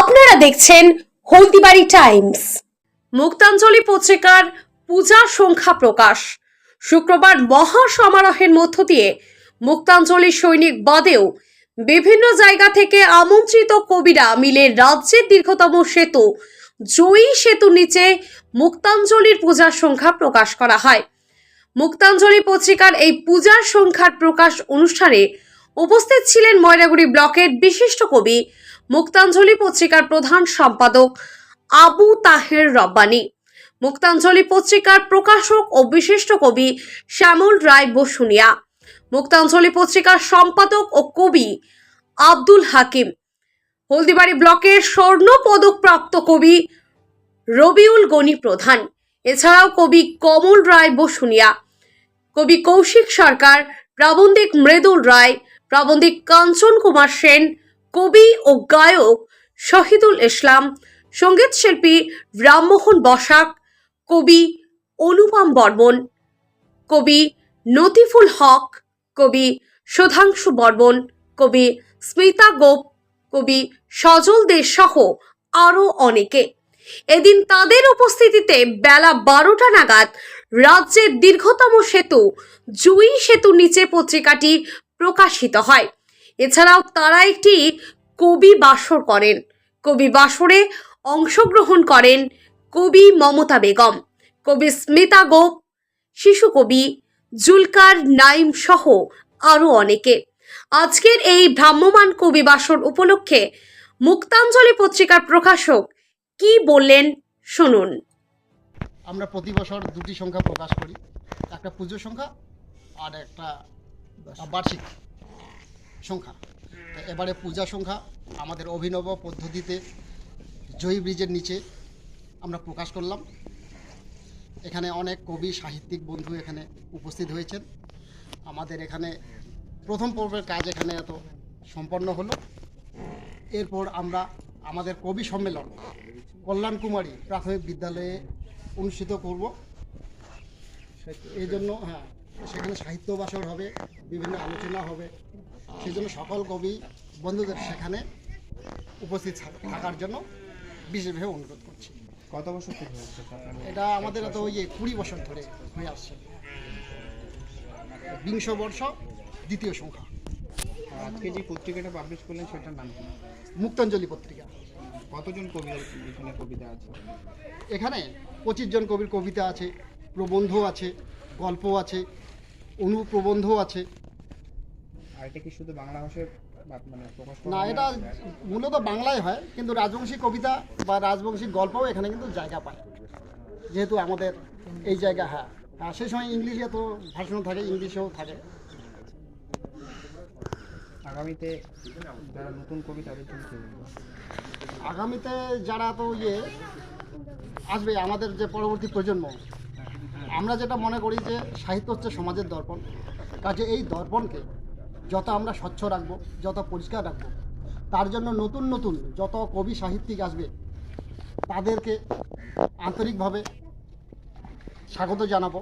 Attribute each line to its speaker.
Speaker 1: আপনারা দেখছেন হলদিবাড়ি টাইমস। মুক্তাঞ্জলি পত্রিকার পূজা সংখ্যা প্রকাশ। শুক্রবার মহা সমারোহের মধ্য দিয়ে মুক্তাঞ্জলি সৈনিক বাদেও বিভিন্ন জায়গা থেকে আমন্ত্রিত কবিরা মিলে রাজ্যের দীর্ঘতম সেতু, জয়ী সেতুর নিচে মুক্তাঞ্জলির পূজার সংখ্যা প্রকাশ করা হয়। মুক্তাঞ্জলি পত্রিকার এই পূজার সংখ্যার প্রকাশ অনুষ্ঠানে উপস্থিত ছিলেন ময়নাগুড়ি ব্লকের বিশিষ্ট কবি, মুক্তাঞ্জলি পত্রিকার প্রধান সম্পাদক আবু তাহের রব্বানী। মুক্তাঞ্জলি পত্রিকার প্রকাশক ও বিশিষ্ট কবি শ্যামল রায় বসুনিয়া। মুক্তাঞ্জলি পত্রিকার সম্পাদক ও কবি আব্দুল হাকিম। হলদিবাড়ি ব্লকের স্বর্ণ পদকপ্রাপ্ত কবি রবিউল গনি প্রধান। এছাড়াও কবি কমল রায় বসুনিয়া। কবি কৌশিক সরকার, প্রাবন্ধিক মৃদুল রায় প্রাবন্ধিক কাঞ্চন কুমার সেন, কবি ও গায়ক শহীদুল ইসলাম, সংগীত শিল্পী রামমোহন বসাক, কবি অনুপম বর্মন, কবি নতিফুল হক, কবি সুধাংশু বর্মন, কবি স্মিতা গোপ, কবি সজল দে সহ আরও অনেকে। এদিন তাদের উপস্থিতিতে বেলা বারোটা নাগাদ রাজ্যের দীর্ঘতম সেতু, জুই সেতুর নিচে পত্রিকাটি প্রকাশিত হয়। এছাড়াও তারা একটি কবি বাসর করেন। কবি বাসরে অংশগ্রহণ করেন কবি মমতা বেগম, কবি স্মিতা গোপ, শিশু কবি জুলকার নাইম সহ আরও অনেকে। আজকের এই ভ্রাম্যমান কবি বাসর উপলক্ষে মুক্তাঞ্জলি পত্রিকার প্রকাশক কি বললেন শুনুন।
Speaker 2: আমরা প্রতি বছর দুটি সংখ্যা প্রকাশ করি, একটা পুজো সংখ্যা আর একটা বার্ষিক সংখ্যা। এবারে পূজা সংখ্যা আমাদের অভিনব পদ্ধতিতে জয়ী ব্রিজের নিচে আমরা প্রকাশ করলাম। এখানে অনেক কবি, সাহিত্যিক বন্ধু এখানে উপস্থিত হয়েছেন। আমাদের এখানে প্রথম পর্বের কাজ এখানে এত সম্পন্ন হলো। এরপর আমরা আমাদের কবি সম্মেলন কল্যাণ কুমারী প্রাথমিক বিদ্যালয়ে অনুষ্ঠিত করব। এই জন্য হ্যাঁ সেখানে সাহিত্য বাসর হবে বিভিন্ন আলোচনা হবে। সেই জন্য সকল কবি বন্ধুদের সেখানে উপস্থিত থাক- থাকার জন্য বিশেষভাবে অনুরোধ করছি।
Speaker 3: কত বছর থেকে হচ্ছে
Speaker 2: এটা আমাদের তো ওই যে কুড়ি বছর ধরে হয়ে আসছে। বিংশ বর্ষ দ্বিতীয় সংখ্যা।
Speaker 3: আজকে যে পত্রিকাটা পাবলিশ করলেন সেটার নাম কি?
Speaker 2: মুক্তাঞ্জলি পত্রিকা।
Speaker 3: কতজন কবির এখানে কবিতা আছে?
Speaker 2: এখানে পঁচিশ জন কবির কবিতা আছে প্রবন্ধ আছে গল্প আছে। অনুপ্রবন্ধ আছে।
Speaker 3: আর এটা কি শুধু বাংলা ভাষায় মানে প্রকাশ
Speaker 2: না এটা মূলত বাংলায় হয় কিন্তু রাজবংশী কবিতা বা রাজবংশী গল্পও এখানে কিন্তু জায়গা পায়। যেহেতু আমাদের এই জায়গা হ্যাঁ। হ্যাঁ সেই সময় ইংলিশে তো ভাষণ থাকে ইংলিশেও থাকে।
Speaker 3: আগামীতে যারা নতুন কবি তাদের?
Speaker 2: আগামীতে যারা তো ইয়ে আসবে আমাদের যে পরবর্তী প্রজন্ম আমরা যেটা মনে করি যে সাহিত্য হচ্ছে সমাজের দর্পণ। কাজে এই দর্পণকে যত আমরা স্বচ্ছ রাখব, যত পরিষ্কার রাখব, তার জন্য নতুন নতুন যত কবি সাহিত্যিক আসবে, তাদেরকে আন্তরিকভাবে স্বাগত জানাব।